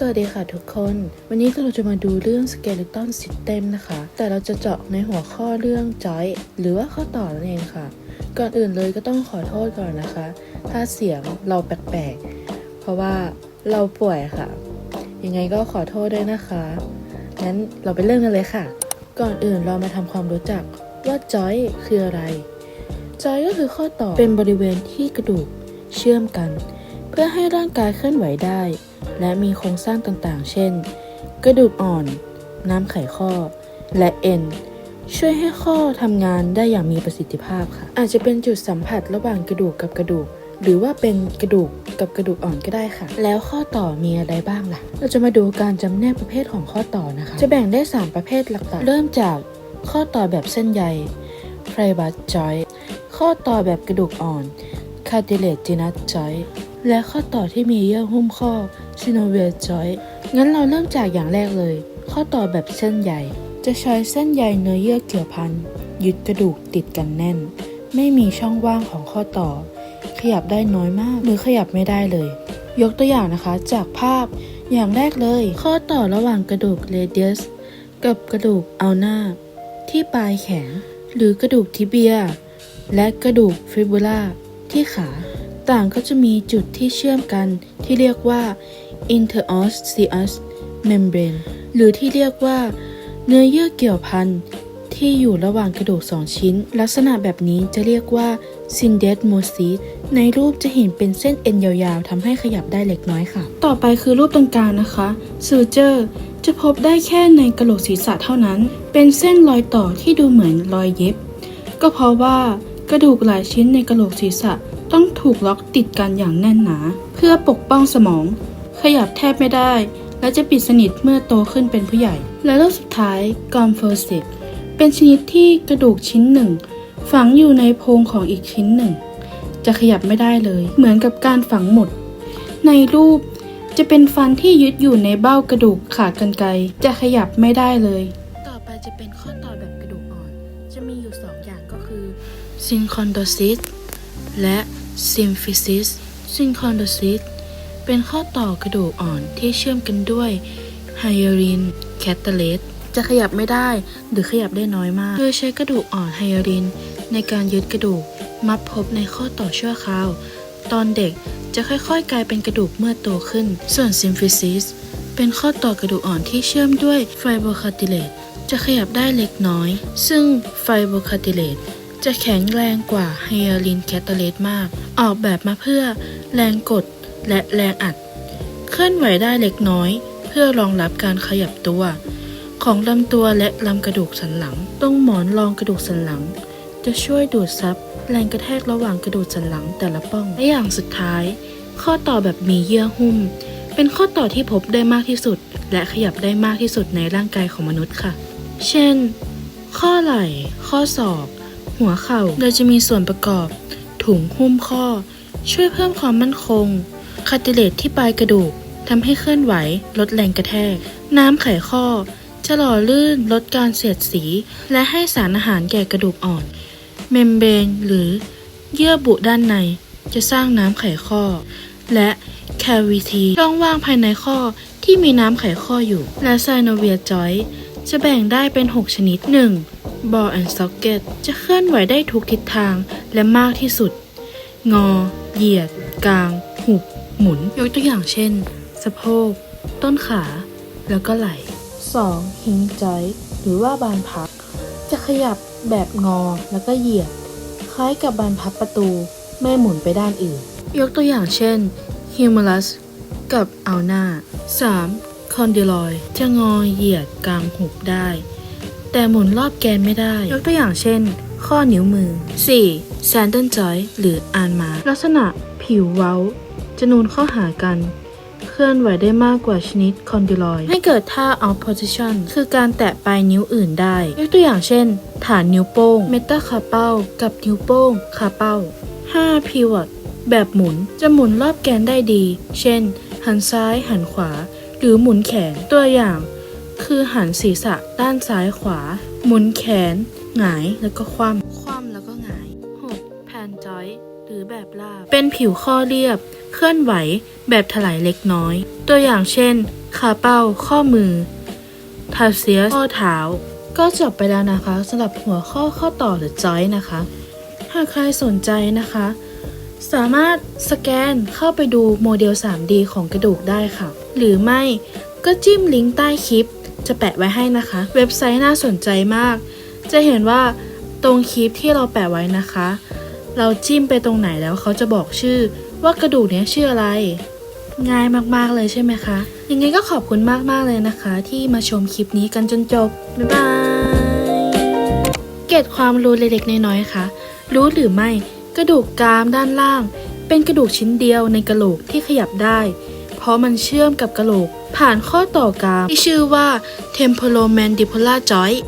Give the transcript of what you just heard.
สวัสดีค่ะทุกคน วันนี้เราจะมาดูเรื่อง Skeleton System นะคะ แต่เราจะเจาะในหัวข้อเรื่อง Joint หรือว่าข้อต่อนั่นเองค่ะ ก่อนอื่นเลยก็ต้องขอโทษก่อนนะคะ ถ้าเสียงเราแปลกๆ เพราะว่าเราป่วยค่ะ ยังไงก็ขอโทษด้วยนะคะ งั้นเราไปเริ่มกันเลยค่ะ ก่อนอื่นเรามาทำความรู้จักว่า Joint คืออะไร Joint ก็คือข้อต่อเป็นบริเวณที่กระดูกเชื่อมกัน เพื่อให้ร่างกายเคลื่อนไหวได้ และมีโครงสร้างต่างๆ เช่น กระดูกอ่อน น้ำไขข้อ และเอ็น ช่วยให้ข้อทำงานได้อย่างมีประสิทธิภาพค่ะ อาจจะเป็นจุดสัมผัสระหว่างกระดูกกับกระดูก หรือว่าเป็นกระดูกกับกระดูกอ่อนก็ได้ค่ะ แล้วข้อต่อมีอะไรบ้างล่ะ เราจะมาดูการจำแนกประเภทของข้อต่อนะคะ จะแบ่งได้ 3 ประเภทหลักๆ เริ่มจากข้อต่อแบบเส้นใย fibrous joint ข้อต่อแบบกระดูกอ่อน cartilaginous joint และข้อต่อที่มีเยื่อหุ้มข้อ synovial joint งั้นเราเริ่มจากอย่างแรกเลย ข้อต่อแบบเส้นใยจะใช้เส้นใยเนื้อเยื่อเกี่ยวพันยึดกระดูกติดกันแน่น ไม่มีช่องว่างของข้อต่อ ขยับได้น้อยมากหรือขยับไม่ได้เลย ยกตัวอย่างนะคะจากภาพอย่างแรกเลย ข้อต่อระหว่างกระดูก radius กับกระดูกอัลนาที่ปลายแขนหรือกระดูกทิเบีย และกระดูกฟิบูล่าที่ขา ต่างก็จะมีจุดที่เชื่อมกันที่เรียกว่า interosseous membrane หรือที่เรียกว่า เนื้อเยื่อเกี่ยวพันที่อยู่ระหว่างกระดูกสองชิ้น ลักษณะแบบนี้จะเรียกว่า syndesmosis ในรูปจะเห็นเป็นเส้นเอ็นยาวๆทำให้ขยับได้เล็กน้อยค่ะ ต่อไปคือรูปตรงกลางนะคะ suture จะพบได้แค่ในกระโหลกศีรษะเท่านั้น เป็นเส้นรอยต่อที่ดูเหมือนรอยเย็บ ก็เพราะว่ากระดูกหลายชิ้นในกระโหลกศีรษะ ต้องถูกล็อกติดกันอย่างแน่นหนา เพื่อปกป้องสมอง ขยับแทบไม่ได้ และจะปิดสนิทเมื่อโตขึ้นเป็นผู้ใหญ่ และรูปสุดท้ายกอมเฟอร์ซิตเป็นชนิดที่กระดูกชิ้นหนึ่ง ฝังอยู่ในโพรงของอีกชิ้นหนึ่ง จะขยับไม่ได้เลย เหมือนกับการฝังหมด ในรูปจะเป็นฟันที่ยึดอยู่ในเบ้ากระดูกขากรรไกรจะขยับไม่ได้เลย ต่อไปจะเป็นข้อต่อแบบกระดูกอ่อน จะมีอยู่ 2 อย่างก็คือ synchondrosis และ symphysis synchondrosis เป็นข้อต่อกระดูกอ่อนที่เชื่อมกันด้วย hyaline catalase จะขยับไม่ได้หรือขยับได้น้อยมาก โดยใช้กระดูกอ่อนไฮยารินในการยึดกระดูกมัดพบในข้อต่อชั่วคราว ตอนเด็กจะค่อยๆ กลายเป็นกระดูกเมื่อโตขึ้น ส่วนซิมฟิซิสเป็นข้อต่อกระดูกอ่อนที่เชื่อมด้วยไฟโบคาติเลตจะขยับได้เล็กน้อย ซึ่งไฟโบคาติเลต จะแข็งแรงกว่าไฮยาลินแคตาเลตมาก ออกแบบมาเพื่อแรงกดและแรงอัด เคลื่อนไหวได้เล็กน้อย เพื่อรองรับการขยับตัว ของลำตัวและลำกระดูกสันหลัง ตรงหมอนรองกระดูกสันหลัง จะช่วยดูดซับแรงกระแทกระหว่างกระดูกสันหลังแต่ละป้อง และอย่างสุดท้าย ข้อต่อแบบมีเยื่อหุ้ม เป็นข้อต่อที่พบได้มากที่สุด และขยับได้มากที่สุดในร่างกายของมนุษย์ค่ะ เช่น ข้อไหล่ ข้อศอก หัวเข่าโดยจะมีส่วนประกอบ ถุงหุ้มข้อ ช่วยเพิ่มความมั่นคงคาติเลตที่ปลายกระดูกทำให้เคลื่อนไหว ลดแรงกระแทก น้ำไขข้อ จะหล่อลื่นลดการเสียดสี และให้สารอาหารแก่กระดูกอ่อน เมมเบรนหรือเยื่อบุด้านใน จะสร้างน้ำไขข้อ และแควิทีช่องว่างภายในข้อที่มีน้ำไขข้ออยู่ และไซโนเวียจอย จะแบ่งได้เป็น 6 ชนิด 1. Ball and Socket จะเคลื่อนไหวได้ทุกทิศทางและมากที่สุด งอ เหยียด กลาง หุบ หมุน ยกตัวอย่างเช่น สะโพก ต้นขา แล้วก็ไหล่ 2. หิงจอยหรือว่าบานพับ จะขยับแบบงอแล้วก็เหยียด คล้ายกับบานพับประตู ไม่หมุนไปด้านอื่น ยกตัวอย่างเช่น humerus กับเอาหน้า 3. condyloi จะงอเหยียดกลางหุบได้ แต่หมุนรอบแกนไม่ได้ ยกตัวอย่างเช่น ข้อนิ้วมือ 4. sandal joint หรืออานมา ลักษณะผิวเว้า จะนูนเข้าหากัน เคลื่อนไหวได้มากกว่าชนิดคอนดิลอยให้เกิดท่า out position คือการแตะปลายนิ้วอื่นได้ ยกตัวอย่างเช่น ฐานนิ้วโป้ง เมตาคาเป้า กับนิ้วโป้งคาเป้า 5. pivot แบบหมุนจะหมุนรอบแกนได้ดี เช่น หันซ้ายหันขวา หรือหมุนแขนตัวอย่าง คือหันศีรษะด้านซ้ายขวา หมุนแขน หงายแล้วก็คว่ำคว่ำแล้วก็หงาย 6. แพนจอยหรือแบบลาบ เป็นผิวข้อเรียบ เคลื่อนไหวแบบถลายเล็กน้อย ตัวอย่างเช่นขาเป้า ข้อมือทาเซียข้อเท้า ก็จบไปแล้วนะคะสำหรับหัวข้อข้อต่อหรือจอยนะคะ หากใครสนใจนะคะ สามารถสแกนเข้าไปดูโมเดล 3D ของกระดูกได้ค่ะ หรือไม่ก็จิ้มลิงก์ใต้คลิป จะแปะไว้ให้นะคะ เว็บไซต์น่าสนใจมาก จะเห็นว่าตรงคลิปที่เราแปะไว้นะคะ เราจิ้มไปตรงไหนแล้วเขาจะบอกชื่อ ว่ากระดูกเนี้ยชื่ออะไร ง่ายมากๆเลยใช่ไหมคะ ยังไงก็ขอบคุณมากๆเลยนะคะ ที่มาชมคลิปนี้กันจนจบ บ๊ายบาย เก็ดความรู้เล็กๆน้อยๆค่ะ รู้หรือไม่กระดูกกรามด้านล่าง เป็นกระดูกชิ้นเดียวในกระโหลกที่ขยับได้ ราะมันเชื่อมกับกระโหลก ผ่านข้อต่อกลางที่ชื่อว่า temporomandibular joint